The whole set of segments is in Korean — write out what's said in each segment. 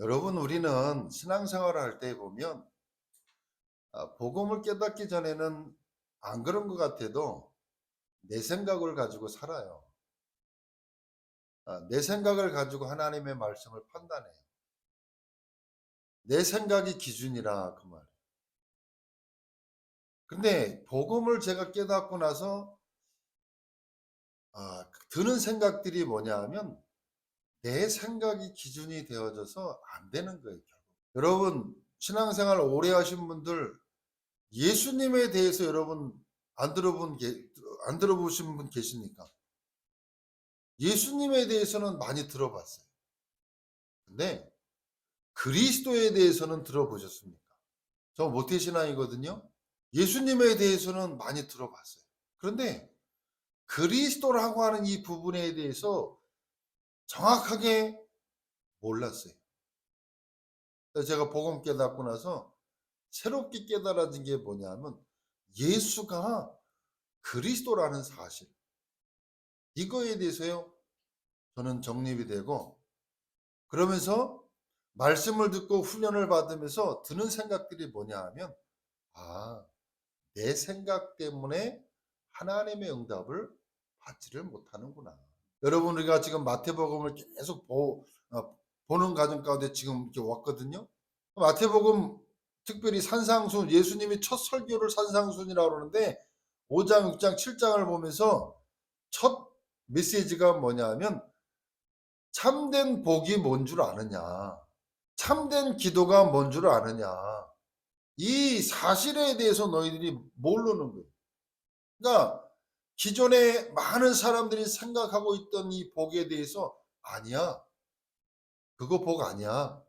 여러분, 우리는 신앙생활을 할 때 보면 아, 복음을 깨닫기 전에는 안 그런 것 같아도 내 생각을 가지고 살아요. 아, 내 생각을 가지고 하나님의 말씀을 판단해요. 내 생각이 기준이라 그 말. 근데 복음을 제가 깨닫고 나서 아, 드는 생각들이 뭐냐 하면 내 생각이 기준이 되어져서 안 되는 거예요. 결국. 여러분 신앙생활 오래 하신 분들 예수님에 대해서 여러분 안 들어본 게- 안 들어보신 분 계십니까? 예수님에 대해서는 많이 들어봤어요. 근데 그리스도에 대해서는 들어보셨습니까? 저 모태신앙이거든요. 예수님에 대해서는 많이 들어봤어요. 그런데 그리스도라고 하는 이 부분에 대해서 정확하게 몰랐어요. 그래서 제가 복음 깨닫고 나서 새롭게 깨달아진 게 뭐냐면 예수가 그리스도라는 사실. 이거에 대해서요. 저는 정립이 되고 그러면서 말씀을 듣고 훈련을 받으면서 드는 생각들이 뭐냐 하면 아, 내 생각 때문에 하나님의 응답을 받지를 못하는구나. 여러분 우리가 지금 마태복음을 계속 보, 어, 보는 과정 가운데 지금 이렇게 왔거든요. 마태복음 특별히 산상순 예수님이 첫 설교를 산상순이라고 그러는데 5장, 6장, 7장을 보면서 첫 메시지가 뭐냐면 참된 복이 뭔 줄 아느냐. 참된 기도가 뭔 줄 아느냐. 이 사실에 대해서 너희들이 모르는 거예요. 그러니까 기존에 많은 사람들이 생각하고 있던 이 복에 대해서 아니야. 그거 복 아니야.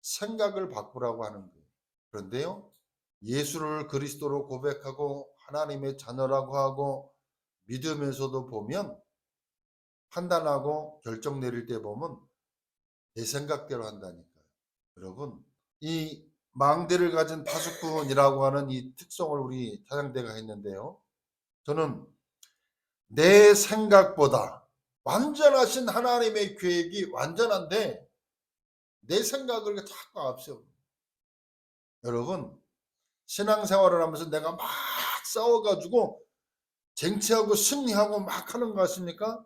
생각을 바꾸라고 하는 거예요. 그런데요. 예수를 그리스도로 고백하고 하나님의 자녀라고 하고 믿으면서도 보면 판단하고 결정 내릴 때 보면 내 생각대로 한다니까요. 여러분, 이 망대를 가진 파수꾼이라고 하는 이 특성을 우리 차장대가 했는데요. 저는 내 생각보다 완전하신 하나님의 계획이 완전한데 내 생각을 자꾸 앞세워. 여러분, 신앙생활을 하면서 내가 막 싸워가지고 쟁취하고 승리하고 막 하는 거 같습니까?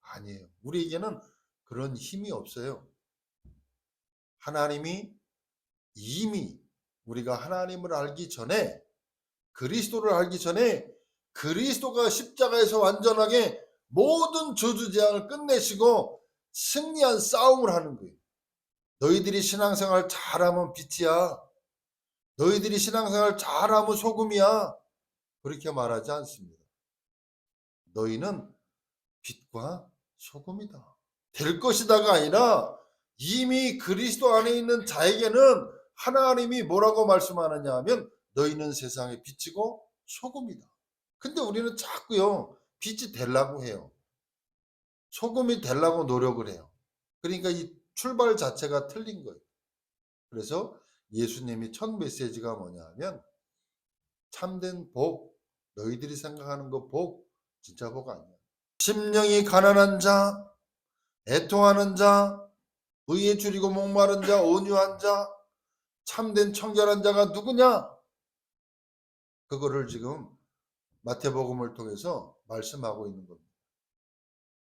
아니에요. 우리에게는 그런 힘이 없어요. 하나님이 이미 우리가 하나님을 알기 전에 그리스도를 알기 전에 그리스도가 십자가에서 완전하게 모든 저주 재앙을 끝내시고 승리한 싸움을 하는 거예요. 너희들이 신앙생활 잘하면 빛이야. 너희들이 신앙생활 잘하면 소금이야. 그렇게 말하지 않습니다. 너희는 빛과 소금이다. 될 것이다가 아니라 이미 그리스도 안에 있는 자에게는 하나님이 뭐라고 말씀하느냐 하면 너희는 세상의 빛이고 소금이다. 근데 우리는 자꾸요 빛이 되려고 해요. 소금이 되려고 노력을 해요. 그러니까 이 출발 자체가 틀린 거예요. 그래서 예수님이 첫 메시지가 뭐냐 하면 참된 복, 너희들이 생각하는 거 복, 진짜 복 아니야. 심령이 가난한 자, 애통하는 자, 의에 줄이고 목마른 자, 온유한 자, 참된 청결한 자가 누구냐? 그거를 지금 마태복음을 통해서 말씀하고 있는 겁니다.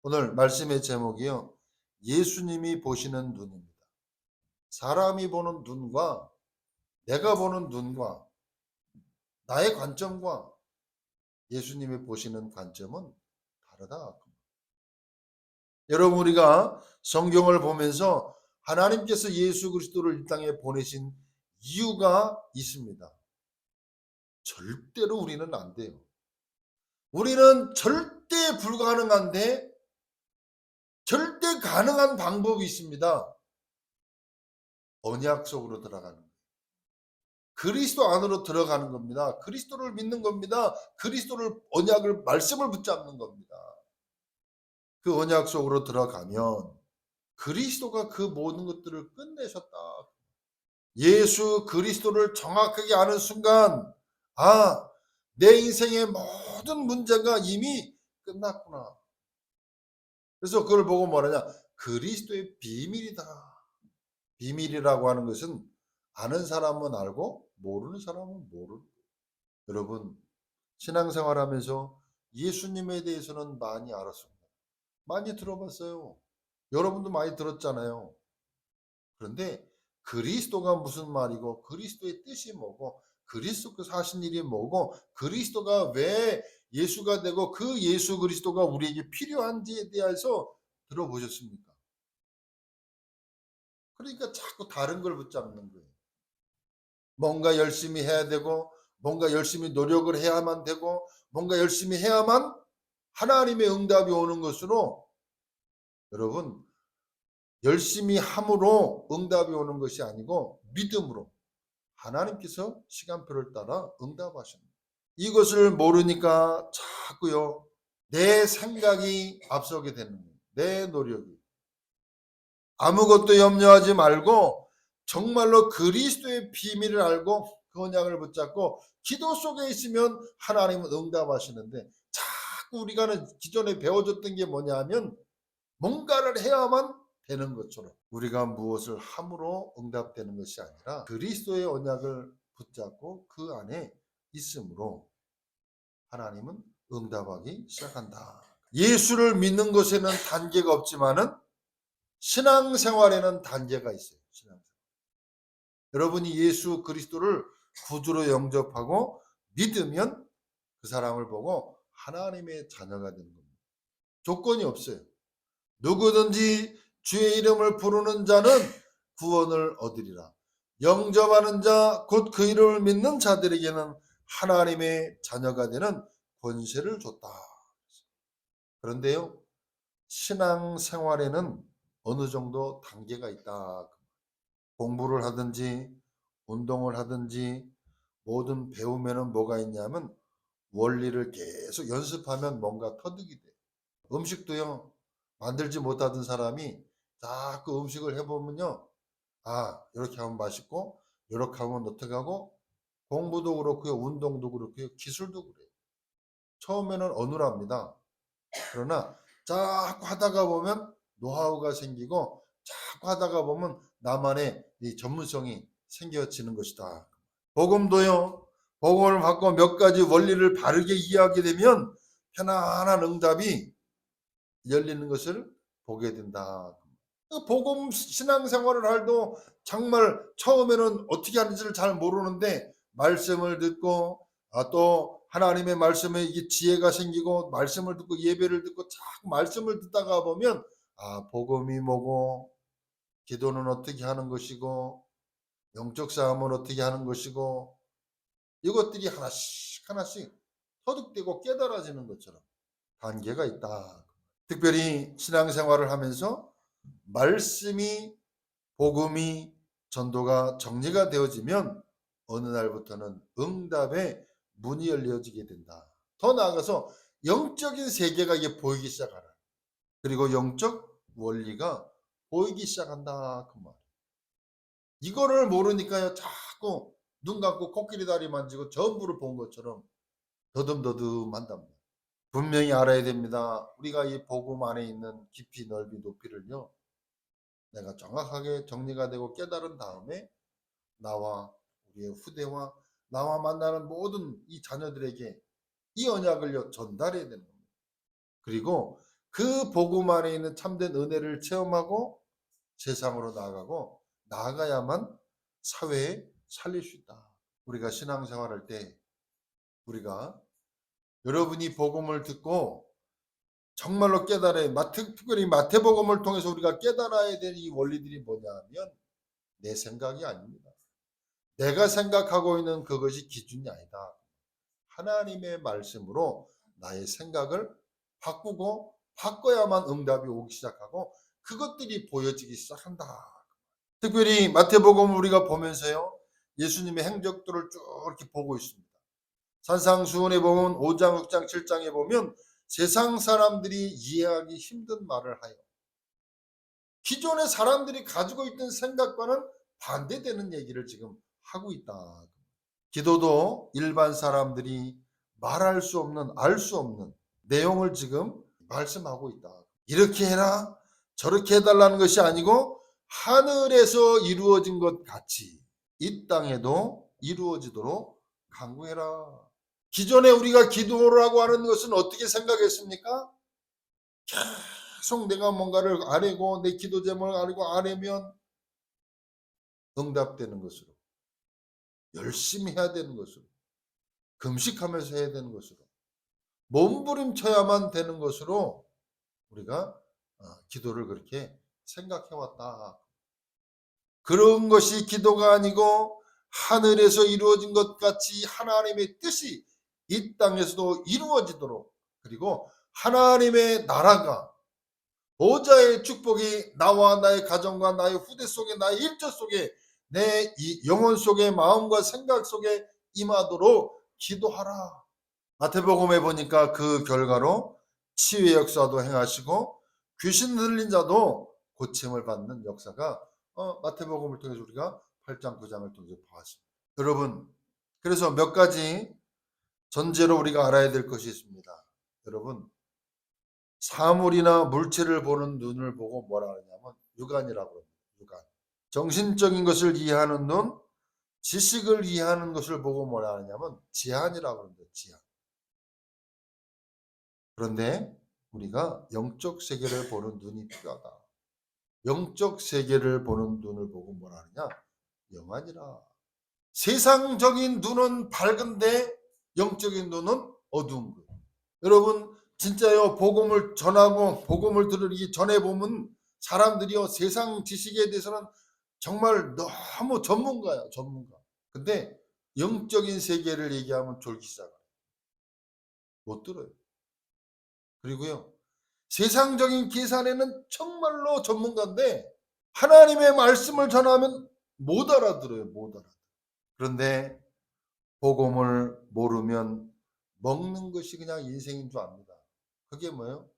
오늘 말씀의 제목이요. 예수님이 보시는 눈입니다. 사람이 보는 눈과 내가 보는 눈과 나의 관점과 예수님이 보시는 관점은 다르다. 여러분 우리가 성경을 보면서 하나님께서 예수 그리스도를 이 땅에 보내신 이유가 있습니다. 절대로 우리는 안 돼요. 우리는 절대 불가능한데 절대 가능한 방법이 있습니다. 언약 속으로 들어가는. 그리스도 안으로 들어가는 겁니다. 그리스도를 믿는 겁니다. 그리스도를 언약을 말씀을 붙잡는 겁니다. 그 언약 속으로 들어가면 그리스도가 그 모든 것들을 끝내셨다. 예수 그리스도를 정확하게 아는 순간 아, 내 인생의 모든 문제가 이미 끝났구나. 그래서 그걸 보고 뭐라냐? 그리스도의 비밀이다. 비밀이라고 하는 것은 아는 사람은 알고 모르는 사람은 모르는. 여러분 신앙생활 하면서 예수님에 대해서는 많이 알았습니다. 많이 들어봤어요. 여러분도 많이 들었잖아요. 그런데 그리스도가 무슨 말이고 그리스도의 뜻이 뭐고 그리스도께서 하신 일이 뭐고 그리스도가 왜 예수가 되고 그 예수 그리스도가 우리에게 필요한지에 대해서 들어보셨습니까? 그러니까 자꾸 다른 걸 붙잡는 거예요. 뭔가 열심히 해야 되고 뭔가 열심히 노력을 해야만 되고 뭔가 열심히 해야만 하나님의 응답이 오는 것으로 여러분 열심히 함으로 응답이 오는 것이 아니고 믿음으로 하나님께서 시간표를 따라 응답하십니다. 이것을 모르니까 자꾸요 내 생각이 앞서게 되는 거예요. 내 노력이 아무것도 염려하지 말고 정말로 그리스도의 비밀을 알고 그 언약을 붙잡고 기도 속에 있으면 하나님은 응답하시는데 자꾸 우리가 기존에 배워줬던 게 뭐냐면 뭔가를 해야만 되는 것처럼 우리가 무엇을 함으로 응답되는 것이 아니라 그리스도의 언약을 붙잡고 그 안에 있으므로 하나님은 응답하기 시작한다. 예수를 믿는 것에는 단계가 없지만은 신앙생활에는 단계가 있어요. 신앙생활. 여러분이 예수 그리스도를 구주로 영접하고 믿으면 그 사람을 보고 하나님의 자녀가 되는 겁니다. 조건이 없어요. 누구든지 주의 이름을 부르는 자는 구원을 얻으리라. 영접하는 자, 곧 그 이름을 믿는 자들에게는 하나님의 자녀가 되는 권세를 줬다. 그런데요, 신앙 생활에는 어느 정도 단계가 있다. 공부를 하든지, 운동을 하든지, 모든 배우면은 뭐가 있냐면 원리를 계속 연습하면 뭔가 터득이 돼. 음식도요, 만들지 못하던 사람이 자꾸 음식을 해보면요. 아, 이렇게 하면 맛있고, 이렇게 하면 어떻게 하고, 공부도 그렇고요, 운동도 그렇고요, 기술도 그래요. 처음에는 어눌합니다. 그러나 자꾸 하다가 보면 노하우가 생기고, 자꾸 하다가 보면 나만의 이 전문성이 생겨지는 것이다. 복음도요, 복음을 받고 몇 가지 원리를 바르게 이해하게 되면 편안한 응답이 열리는 것을 보게 된다. 그 복음 신앙생활을 할도 정말 처음에는 어떻게 하는지를 잘 모르는데 말씀을 듣고 아, 또 하나님의 말씀에 이게 지혜가 생기고 말씀을 듣고 예배를 듣고 자꾸 말씀을 듣다가 보면 아 복음이 뭐고 기도는 어떻게 하는 것이고 영적 싸움은 어떻게 하는 것이고 이것들이 하나씩 하나씩 터득되고 깨달아지는 것처럼 단계가 있다. 특별히 신앙생활을 하면서 말씀이 복음이 전도가 정리가 되어지면 어느 날부터는 응답의 문이 열려지게 된다. 더 나아가서 영적인 세계가 이게 보이기 시작하라. 그리고 영적 원리가 보이기 시작한다. 그 말. 이거를 모르니까요. 자꾸 눈 감고 코끼리 다리 만지고 전부를 본 것처럼 더듬더듬 한답니다. 분명히 알아야 됩니다. 우리가 이 복음 안에 있는 깊이 넓이 높이를요. 내가 정확하게 정리가 되고 깨달은 다음에 나와 우리의 후대와 나와 만나는 모든 이 자녀들에게 이 언약을 전달해야 되는 겁니다. 그리고 그 복음 안에 있는 참된 은혜를 체험하고 세상으로 나아가고 나아가야만 사회에 살릴 수 있다. 우리가 신앙생활할 때 우리가 여러분이 복음을 듣고 정말로 깨달아야 마태, 특별히 마태복음을 통해서 우리가 깨달아야 될 이 원리들이 뭐냐면 내 생각이 아닙니다. 내가 생각하고 있는 그것이 기준이 아니다. 하나님의 말씀으로 나의 생각을 바꾸고 바꿔야만 응답이 오기 시작하고 그것들이 보여지기 시작한다. 특별히 마태복음 우리가 보면서요. 예수님의 행적들을 쭉 이렇게 보고 있습니다. 산상수훈에 보면 5장, 6장, 7장에 보면 세상 사람들이 이해하기 힘든 말을 하여 기존의 사람들이 가지고 있던 생각과는 반대되는 얘기를 지금 하고 있다. 기도도 일반 사람들이 말할 수 없는, 알 수 없는 내용을 지금 말씀하고 있다. 이렇게 해라, 저렇게 해달라는 것이 아니고 하늘에서 이루어진 것 같이 이 땅에도 이루어지도록 간구해라. 기존에 우리가 기도라고 하는 것은 어떻게 생각했습니까? 계속 내가 뭔가를 아뢰고 내 기도 제목을 아뢰고 아뢰면 응답되는 것으로 열심히 해야 되는 것으로 금식하면서 해야 되는 것으로 몸부림쳐야만 되는 것으로 우리가 어, 기도를 그렇게 생각해 왔다. 그런 것이 기도가 아니고 하늘에서 이루어진 것 같이 하나님의 뜻이 이 땅에서도 이루어지도록 그리고 하나님의 나라가 보좌의 축복이 나와 나의 가정과 나의 후대 속에 나의 일조 속에 내이 영혼 속에 마음과 생각 속에 임하도록 기도하라. 마태복음에 보니까 그 결과로 치유의 역사도 행하시고 귀신 들린 자도 고침을 받는 역사가 어, 마태복음을 통해서 우리가 8장 9장을 통해서 보았습니다. 여러분 그래서 몇 가지 전제로 우리가 알아야 될 것이 있습니다. 여러분 사물이나 물체를 보는 눈을 보고 뭐라 하냐면 육안이라고 합니다. 육안. 정신적인 것을 이해하는 눈, 지식을 이해하는 것을 보고 뭐라 하냐면 지한이라고 합니다. 지한. 그런데 우리가 영적 세계를 보는 눈이 필요하다. 영적 세계를 보는 눈을 보고 뭐라 하느냐? 영안이라. 세상적인 눈은 밝은데 영적인 눈은 어두운 거예요. 여러분 진짜요 복음을 전하고 복음을 들으기 전에 보면 사람들이요 세상 지식에 대해서는 정말 너무 전문가야 전문가. 근데 영적인 세계를 얘기하면 졸기 시작해요. 못 들어요. 그리고요 세상적인 계산에는 정말로 전문가인데 하나님의 말씀을 전하면 못 알아들어요. 못 알아. 그런데 복음을 모르면 먹는 것이 그냥 인생인 줄 압니다. 그게 뭐예요?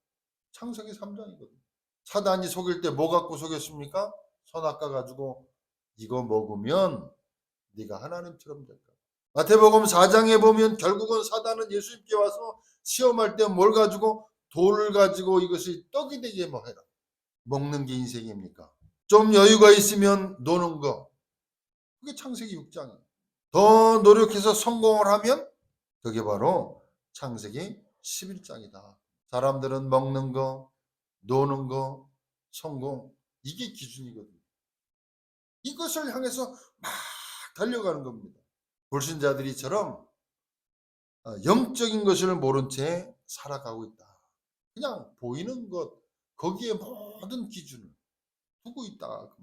창세기 3장이거든요. 사단이 속일 때 뭐 갖고 속였습니까? 선악과 가지고 이거 먹으면 네가 하나님처럼 될 거야. 마태복음 4장에 보면 결국은 사단은 예수님께 와서 시험할 때 뭘 가지고 돌을 가지고 이것이 떡이 되게 뭐 해라. 먹는 게 인생입니까? 좀 여유가 있으면 노는 거. 그게 창세기 6장이에요. 더 노력해서 성공을 하면 그게 바로 창세기 11장이다. 사람들은 먹는 거, 노는 거, 성공 이게 기준이거든요. 이것을 향해서 막 달려가는 겁니다. 불신자들이처럼 어, 영적인 것을 모른 채 살아가고 있다. 그냥 보이는 것 거기에 모든 기준을 두고 있다.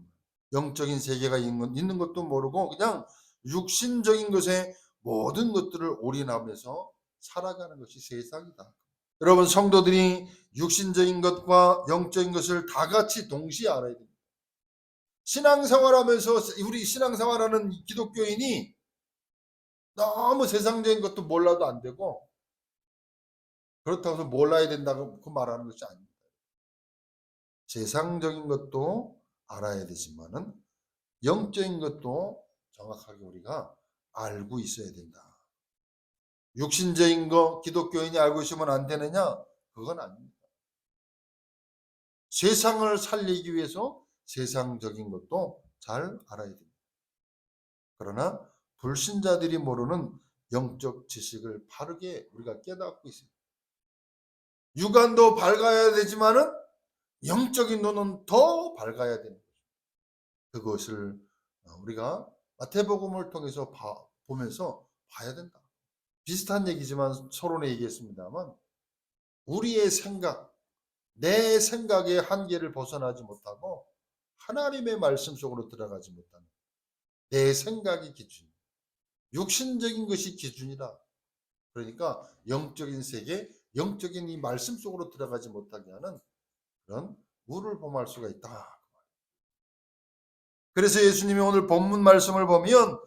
영적인 세계가 있는 것도 모르고 그냥 육신적인 것에 모든 것들을 올인하면서 살아가는 것이 세상이다. 여러분 성도들이 육신적인 것과 영적인 것을 다 같이 동시에 알아야 됩니다. 신앙생활하면서 우리 신앙생활하는 기독교인이 너무 세상적인 것도 몰라도 안 되고 그렇다고 해서 몰라야 된다고 그 말하는 것이 아닙니다. 세상적인 것도 알아야 되지만은 영적인 것도 정확하게 우리가 알고 있어야 된다. 육신적인 거 기독교인이 알고 있으면 안 되느냐? 그건 아닙니다. 세상을 살리기 위해서 세상적인 것도 잘 알아야 됩니다. 그러나 불신자들이 모르는 영적 지식을 바르게 우리가 깨닫고 있습니다. 육안도 밝아야 되지만은 영적인 눈은 더 밝아야 되는 거죠. 그것을 우리가 마태복음을 통해서 봐, 보면서 봐야 된다. 비슷한 얘기지만 서론에 얘기했습니다만 우리의 생각, 내 생각의 한계를 벗어나지 못하고 하나님의 말씀 속으로 들어가지 못하는 내 생각이 기준, 육신적인 것이 기준이다. 그러니까 영적인 세계, 영적인 이 말씀 속으로 들어가지 못하게 하는 그런 우를 범할 수가 있다. 그래서 예수님이 오늘 본문 말씀을 보면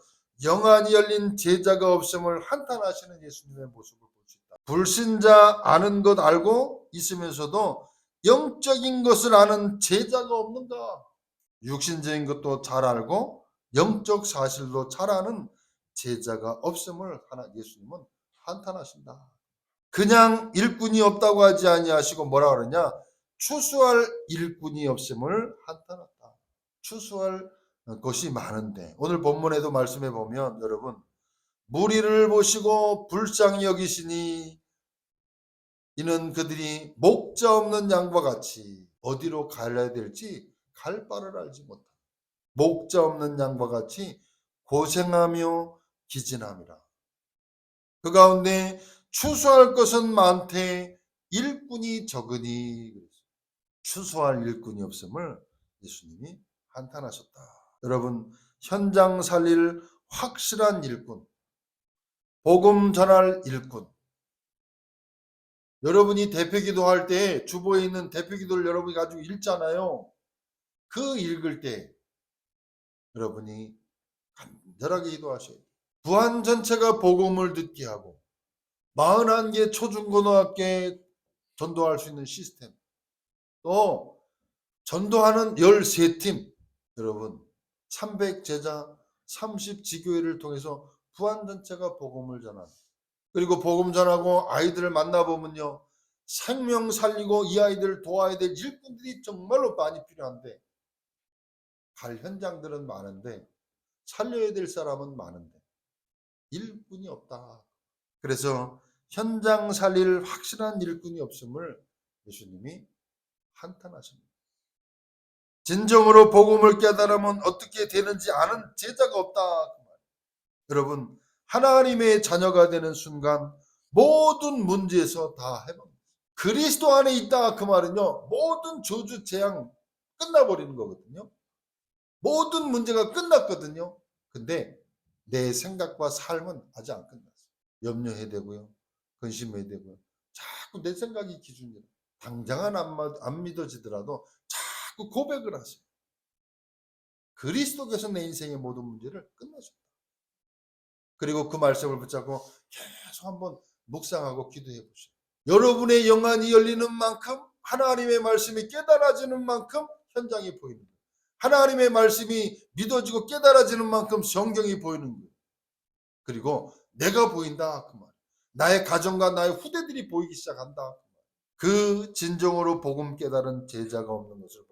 영안이 열린 제자가 없음을 한탄하시는 예수님의 모습을 볼 수 있다. 불신자 아는 것 알고 있으면서도 영적인 것을 아는 제자가 없는가? 육신적인 것도 잘 알고 영적 사실도 잘 아는 제자가 없음을 하나 예수님은 한탄하신다. 그냥 일꾼이 없다고 하지 아니하시고 뭐라 그러냐? 추수할 일꾼이 없음을 한탄했다. 추수할 것이 많은데 오늘 본문에도 말씀해 보면 여러분 무리를 보시고 불쌍히 여기시니 이는 그들이 목자 없는 양과 같이 어디로 가야 될지 갈 바를 알지 못한다. 목자 없는 양과 같이 고생하며 기진함이라. 그 가운데 추수할 것은 많되 일꾼이 적으니 추수할 일꾼이 없음을 예수님이 한탄하셨다. 여러분 현장 살릴 확실한 일꾼, 복음 전할 일꾼. 여러분이 대표 기도 할 때 주보에 있는 대표 기도를 여러분이 가지고 읽잖아요. 그 읽을 때 여러분이 간절하게 기도하셔야 돼요. 부안 전체가 복음을 듣게 하고 41개 초중고등학교에 전도할 수 있는 시스템 또 전도하는 13팀 여러분 300 제자 30 지교회를 통해서 부안 전체가 복음을 전하는 그리고 복음 전하고 아이들을 만나보면요 생명 살리고 이 아이들 도와야 될 일꾼들이 정말로 많이 필요한데 갈 현장들은 많은데 살려야 될 사람은 많은데 일꾼이 없다. 그래서 현장 살릴 확실한 일꾼이 없음을 예수님이 한탄하십니다. 진정으로 복음을 깨달으면 어떻게 되는지 아는 제자가 없다. 그 말. 여러분 하나님의 자녀가 되는 순간 모든 문제에서 다 해방됩니다. 그리스도 안에 있다 그 말은요 모든 저주 재앙 끝나버리는 거거든요. 모든 문제가 끝났거든요. 근데 내 생각과 삶은 아직 안 끝났어요. 염려해야 되고요. 근심해야 되고요. 자꾸 내 생각이 기준이에요. 당장은 안, 마- 안 믿어지더라도 자꾸 고백을 하세요. 그리스도께서 내 인생의 모든 문제를 끝내셨다. 그리고 그 말씀을 붙잡고 계속 한번 묵상하고 기도해 보세요. 여러분의 영안이 열리는 만큼 하나님의 말씀이 깨달아지는 만큼 현장이 보이는 거예요. 하나님의 말씀이 믿어지고 깨달아지는 만큼 성경이 보이는 거예요. 그리고 내가 보인다 그 말. 나의 가정과 나의 후대들이 보이기 시작한다. 그 진정으로 복음 깨달은 제자가 없는 것을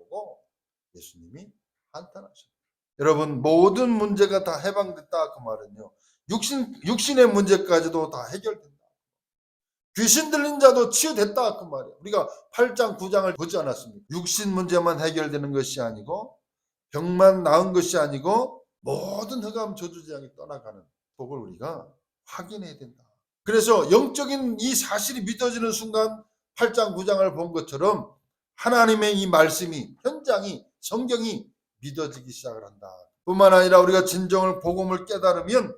예수님이 한탄하십니다. 여러분 모든 문제가 다 해방됐다 그 말은요. 육신 육신의 문제까지도 다 해결된다. 귀신 들린 자도 치유됐다 그 말이에요. 우리가 8장 9장을 보지 않았습니까? 육신 문제만 해결되는 것이 아니고 병만 나은 것이 아니고 모든 흑암 저주 재앙이 떠나가는 복을 우리가 확인해야 된다. 그래서 영적인 이 사실이 믿어지는 순간 8장 9장을 본 것처럼 하나님의 이 말씀이 현장이 성경이 믿어지기 시작을 한다. 뿐만 아니라 우리가 진정을 복음을 깨달으면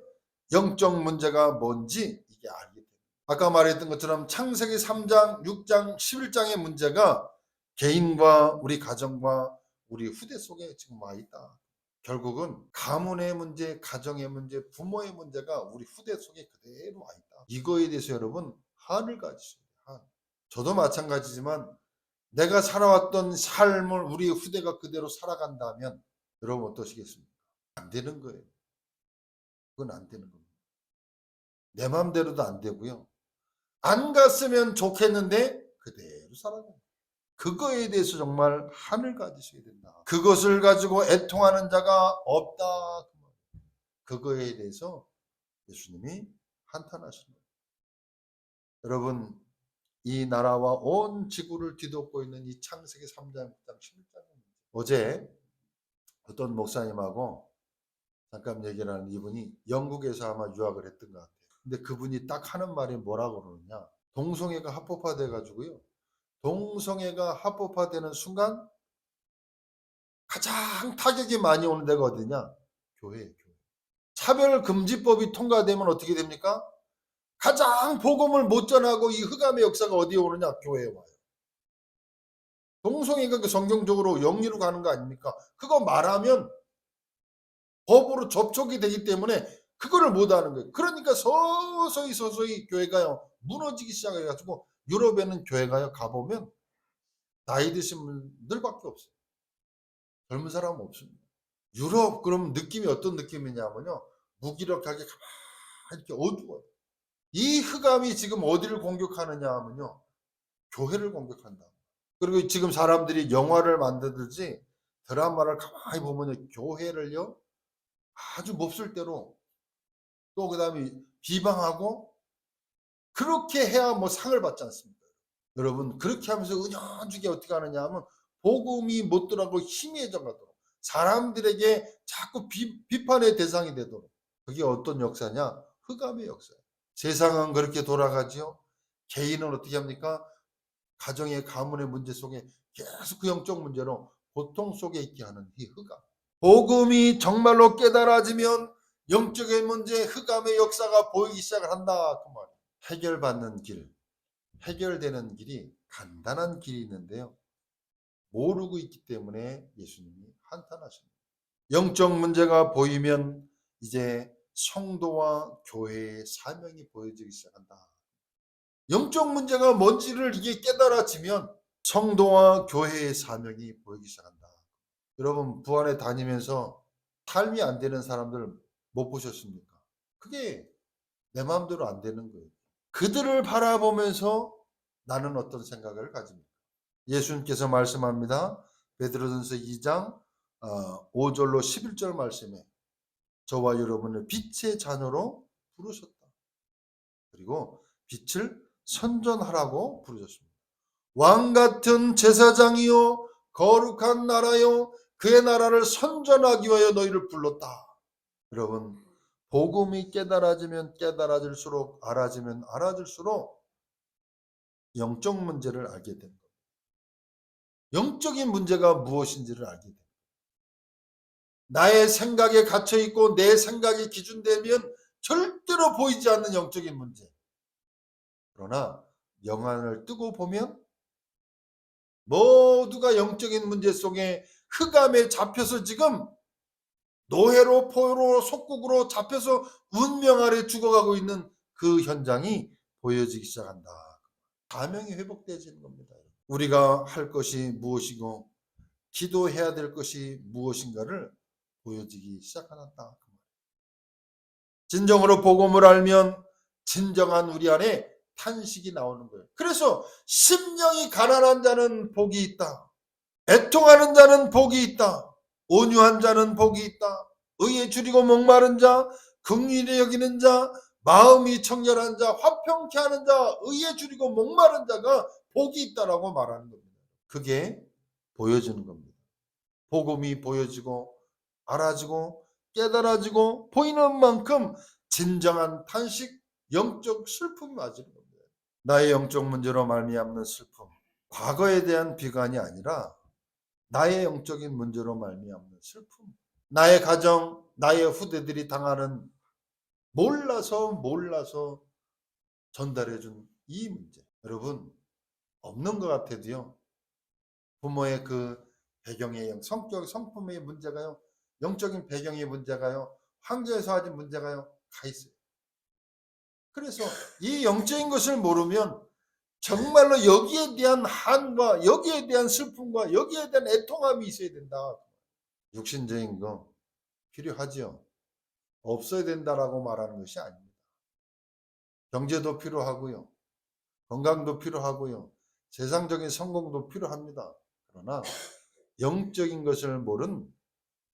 영적 문제가 뭔지 이게 알게 됩니다. 아까 말했던 것처럼 창세기 3장, 6장, 11장의 문제가 개인과 우리 가정과 우리 후대 속에 지금 와 있다. 결국은 가문의 문제, 가정의 문제, 부모의 문제가 우리 후대 속에 그대로 와 있다. 이거에 대해서 여러분 한을 돼요. 한. 저도 마찬가지지만 내가 살아왔던 삶을 우리 후대가 그대로 살아간다면 여러분 어떠시겠습니까? 안 되는 거예요. 그건 안 되는 겁니다. 내 마음대로도 안 되고요. 안 갔으면 좋겠는데 그대로 살아가요. 그거에 대해서 정말 한을 가지셔야 된다. 그것을 가지고 애통하는 자가 없다. 그거에 대해서 예수님이 한탄하십니다. 여러분, 이 나라와 온 지구를 뒤덮고 있는 이 창세기 3장, 9장, 11장. 어제 어떤 목사님하고 잠깐 얘기를 하는 이분이 영국에서 아마 유학을 했던 것 같아요. 근데 그분이 딱 하는 말이 뭐라고 그러느냐. 동성애가 합법화돼 가지고요. 동성애가 합법화되는 순간 가장 타격이 많이 오는 데가 어디냐? 교회예요. 교회. 차별금지법이 통과되면 어떻게 됩니까? 가장 복음을 못 전하고 이 흑암의 역사가 어디에 오느냐? 교회에 와요. 동성애가 그 성경적으로 영리로 가는 거 아닙니까? 그거 말하면 법으로 접촉이 되기 때문에 그거를 못 하는 거예요. 그러니까 서서히 서서히 교회가요 무너지기 시작해가지고 유럽에는 교회가요 가보면 나이 드신 분들밖에 없어요. 젊은 사람은 없습니다. 유럽 그럼 느낌이 어떤 느낌이냐면요 무기력하게 가만히 이렇게 어두워요. 이 흑암이 지금 어디를 공격하느냐 하면요 교회를 공격한다. 그리고 지금 사람들이 영화를 만들듯이 드라마를 가만히 보면요. 교회를요. 아주 몹쓸 대로 또 그다음에 비방하고 그렇게 해야 뭐 상을 받지 않습니까? 여러분 그렇게 하면서 은연중에 어떻게 하느냐 하면 복음이 못 들어가고 희미해져 가도록 사람들에게 자꾸 비, 비판의 대상이 되도록 그게 어떤 역사냐? 흑암의 역사예요. 세상은 그렇게 돌아가지요. 개인은 어떻게 합니까? 가정의 가문의 문제 속에 계속 그 영적 문제로 고통 속에 있게 하는 이 흑암. 복음이 정말로 깨달아지면 영적인 문제, 흑암의 역사가 보이기 시작을 한다. 그 말이에요. 해결받는 길, 해결되는 길이 간단한 길이 있는데요. 모르고 있기 때문에 예수님이 한탄하십니다. 영적 문제가 보이면 이제 성도와 교회의 사명이 보여지기 시작한다. 영적 문제가 뭔지를 이게 깨달아지면 성도와 교회의 사명이 보이기 시작한다. 여러분 부안에 다니면서 삶이 안 되는 사람들 못 보셨습니까? 그게 내 마음대로 안 되는 거예요. 그들을 바라보면서 나는 어떤 생각을 가집니까? 예수님께서 말씀합니다. 베드로전서 2장 5절로 11절 말씀에 저와 여러분을 빛의 자녀로 부르셨다. 그리고 빛을 선전하라고 부르셨습니다. 왕 같은 제사장이요 거룩한 나라요 그의 나라를 선전하기 위하여 너희를 불렀다. 여러분 복음이 깨달아지면 깨달아질수록 알아지면 알아질수록 영적 문제를 알게 됩니다. 영적인 문제가 무엇인지를 알게 됩니다. 나의 생각에 갇혀 있고 내 생각이 기준되면 절대로 보이지 않는 영적인 문제. 그러나 영안을 뜨고 보면 모두가 영적인 문제 속에 흑암에 잡혀서 지금 노예로 포로 속국으로 잡혀서 운명 아래 죽어가고 있는 그 현장이 보여지기 시작한다. 가명이 회복되어지는 겁니다. 우리가 할 것이 무엇이고 기도해야 될 것이 무엇인가를 보여지기 시작한다. 진정으로 복음을 알면 진정한 우리 안에 탄식이 나오는 거예요. 그래서 심령이 가난한 자는 복이 있다. 애통하는 자는 복이 있다. 온유한 자는 복이 있다. 의에 줄이고 목마른 자, 긍휼히 여기는 자, 마음이 청결한 자, 화평케 하는 자, 의에 줄이고 목마른 자가 복이 있다라고 말하는 겁니다. 그게 보여지는 겁니다. 복음이 보여지고 알아지고 깨달아지고 보이는 만큼 진정한 탄식, 영적 슬픔이 맞는 겁니다. 나의 영적 문제로 말미암는 슬픔, 과거에 대한 비관이 아니라 나의 영적인 문제로 말미암는 슬픔, 나의 가정, 나의 후대들이 당하는 몰라서 몰라서 전달해준 이 문제. 여러분 없는 것 같아도요. 부모의 그 배경의 영, 성격, 성품의 문제가요. 영적인 배경의 문제가요. 환경에서 가진 문제가요. 가 있어요. 그래서 이 영적인 것을 모르면 정말로 여기에 대한 한과 여기에 대한 슬픔과 여기에 대한 애통함이 있어야 된다. 육신적인 거 필요하지요. 없어야 된다라고 말하는 것이 아닙니다. 경제도 필요하고요. 건강도 필요하고요. 세상적인 성공도 필요합니다. 그러나 영적인 것을 모른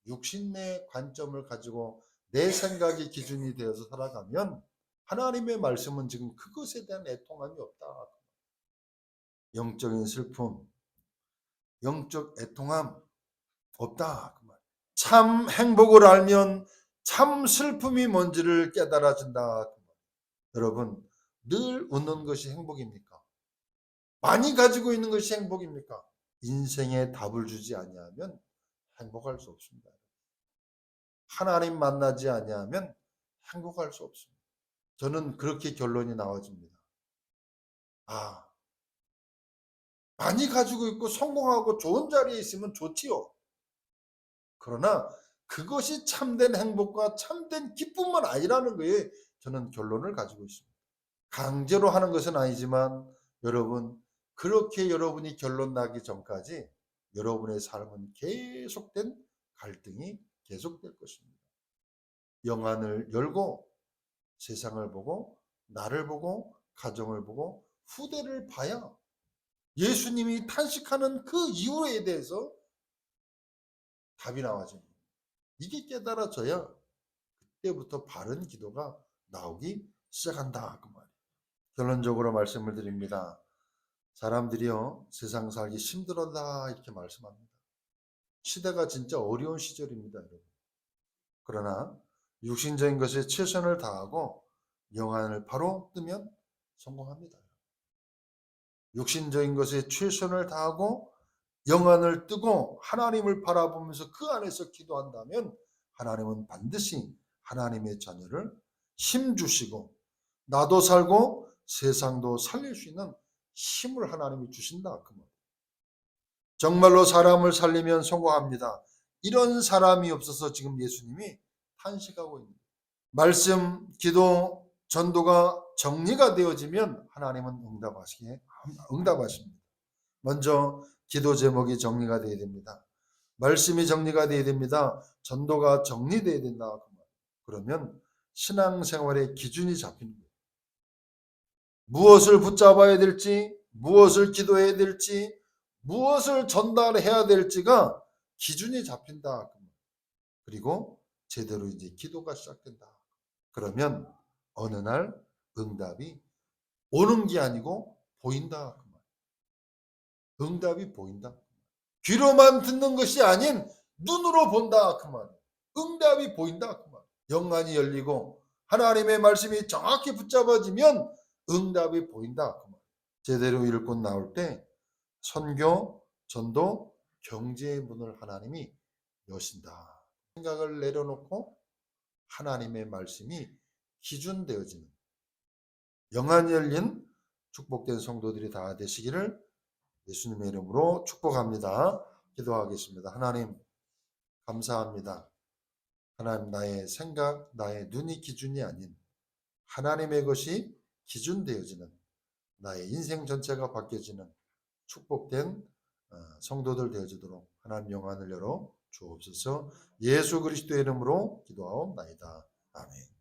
육신의 관점을 가지고 내 생각이 기준이 되어서 살아가면 하나님의 말씀은 지금 그것에 대한 애통함이 없다. 영적인 슬픔, 영적 애통함 없다. 그 말. 참 행복을 알면 참 슬픔이 뭔지를 깨달아진다. 그 말. 여러분, 늘 웃는 것이 행복입니까? 많이 가지고 있는 것이 행복입니까? 인생에 답을 주지 아니하면 행복할 수 없습니다. 하나님 만나지 아니하면 행복할 수 없습니다. 저는 그렇게 결론이 나와집니다. 아, 많이 가지고 있고 성공하고 좋은 자리에 있으면 좋지요. 그러나 그것이 참된 행복과 참된 기쁨은 아니라는 거에 저는 결론을 가지고 있습니다. 강제로 하는 것은 아니지만 여러분 그렇게 여러분이 결론 나기 전까지 여러분의 삶은 계속된 갈등이 계속될 것입니다. 영안을 열고 세상을 보고 나를 보고 가정을 보고 후대를 봐야 예수님이 탄식하는 그 이유에 대해서 답이 나와집니다. 이게 깨달아져야 그때부터 바른 기도가 나오기 시작한다. 그 말이에요. 결론적으로 말씀을 드립니다. 사람들이요, 세상 살기 힘들었다. 이렇게 말씀합니다. 시대가 진짜 어려운 시절입니다, 여러분. 그러나 육신적인 것에 최선을 다하고 영안을 바로 뜨면 성공합니다. 육신적인 것에 최선을 다하고 영안을 뜨고 하나님을 바라보면서 그 안에서 기도한다면 하나님은 반드시 하나님의 자녀를 힘 주시고 나도 살고 세상도 살릴 수 있는 힘을 하나님이 주신다 그 말. 정말로 사람을 살리면 성공합니다. 이런 사람이 없어서 지금 예수님이 탄식하고 있는 말씀, 기도, 전도가 정리가 되어지면 하나님은 응답하시기에 응답하십니다. 먼저 기도 제목이 정리가 되어야 됩니다. 말씀이 정리가 되어야 됩니다. 전도가 정리되어야 된다. 그러면 신앙생활의 기준이 잡히는 거예요. 무엇을 붙잡아야 될지, 무엇을 기도해야 될지, 무엇을 전달해야 될지가 기준이 잡힌다. 그 말. 그리고 제대로 이제 기도가 시작된다. 그러면 어느 날 응답이 오는 게 아니고 보인다. 그 말. 응답이 보인다. 귀로만 듣는 것이 아닌 눈으로 본다. 그 말. 응답이 보인다. 그 말. 영안이 열리고 하나님의 말씀이 정확히 붙잡아지면 응답이 보인다. 그 말. 제대로 읽고 나올 때 선교, 전도, 경제의 문을 하나님이 여신다. 생각을 내려놓고 하나님의 말씀이 기준되어지는 영안 열린 축복된 성도들이 다 되시기를 예수님의 이름으로 축복합니다. 기도하겠습니다. 하나님 감사합니다. 하나님 나의 생각, 나의 눈이 기준이 아닌 하나님의 것이 기준되어지는 나의 인생 전체가 바뀌어지는 축복된 어, 성도들 되어지도록 하나님 영안을 열어 주옵소서 예수 그리스도의 이름으로 기도하옵나이다. 아멘.